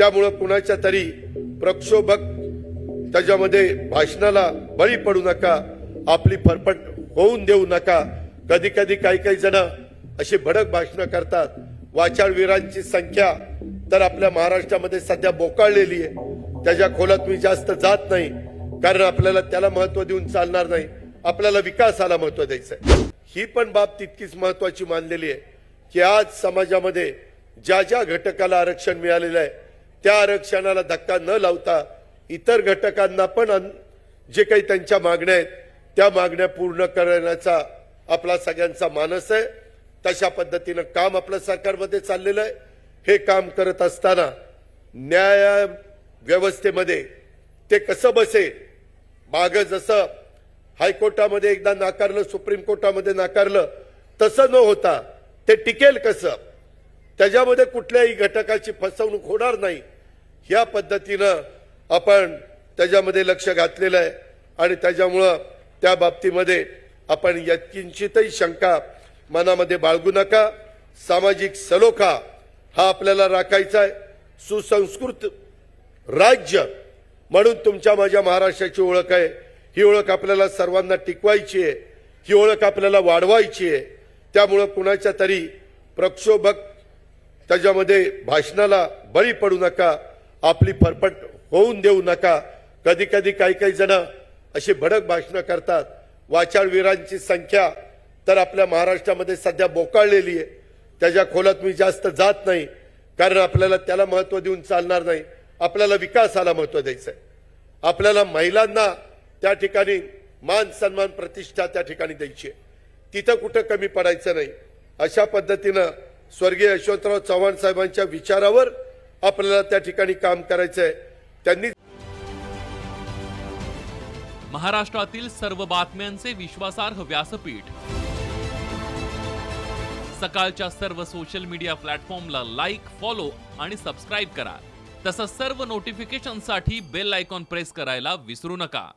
त्यामुळं कुणाच्या तरी प्रक्षोभक त्याच्यामध्ये भाषणाला बळी पडू नका आपली फरफट होऊन देऊ नका. कधी कधी काही काही जण अशी भडक भाषणं करतात. वाचाळवीरांची संख्या तर आपल्या महाराष्ट्रामध्ये सध्या बोकाळलेली आहे. त्याच्या खोलात मी जास्त जात नाही कारण आपल्याला त्याला महत्त्व देऊन चालणार नाही. आपल्याला विकासाला महत्त्व द्यायचं आहे ही पण बाब तितकीच महत्वाची मानलेली आहे की आज समाजामध्ये ज्या ज्या घटकाला आरक्षण मिळालेलं आहे त्या आरक्षणाला धक्का न लावता इतर घटकांना पण जे काही त्यांच्या मागण्या आहेत त्या मागण्या पूर्ण करण्याचा आपला सगळ्यांचा मानस आहे. तशा पद्धतीनं काम आपलं सरकारमध्ये चाललेलं आहे. हे काम करत असताना न्याय व्यवस्थेमध्ये ते कसं बसेल? मागं जसं हायकोर्टामध्ये एकदा नाकारलं सुप्रीम कोर्टामध्ये नाकारलं तसं न होता ते टिकेल कसं? त्याच्यामध्ये कुठल्याही घटकाची फसवणूक होणार नाही. या पद्धतीनं आपण त्याच्यामध्ये लक्ष घातलेलं आहे. आणि त्याच्यामुळं त्या बाबतीमध्ये आपण यत्किंचितही शंका मनामध्ये बाळगू नका. सामाजिक सलोखा हा आपल्याला राखायचा आहे. सुसंस्कृत राज्य म्हणून तुमच्या माझ्या महाराष्ट्राची ओळख आहे. ही ओळख आपल्याला सर्वांना टिकवायची आहे. ही ओळख आपल्याला वाढवायची आहे. त्यामुळं कुणाच्या तरी प्रक्षोभक त्याच्यामध्ये भाषणाला बळी पडू नका आपली फरफट होऊन देऊ नका. कधी कधी काही काही जण अशी भडक भाषणं करतात. वाचाळवीरांची संख्या तर आपल्या महाराष्ट्रामध्ये सध्या बोकाळलेली आहे. त्याच्या खोलात मी जास्त जात नाही कारण आपल्याला त्याला महत्त्व देऊन चालणार नाही. आपल्याला विकासाला महत्त्व द्यायचं आहे आपल्याला महिलांना त्या ठिकाणी मान सन्मान प्रतिष्ठा त्या ठिकाणी द्यायची आहे. तिथं कुठं कमी पडायचं नाही. अशा पद्धतीनं स्वर्गीय यशवंतराव चव्हाण साहेबांच्या विचारावर आपल्याला त्या ठिकाणी काम करायचं आहे त्यांनी महाराष्ट्रातील सर्व बातम्यांचे विश्वासार्ह व्यासपीठ. सकाळच्या सर्व सोशल मीडिया प्लॅटफॉर्मला लाईक फॉलो आणि सबस्क्राईब करा. तसंच सर्व नोटिफिकेशनसाठी बेल आयकॉन प्रेस करायला विसरू नका.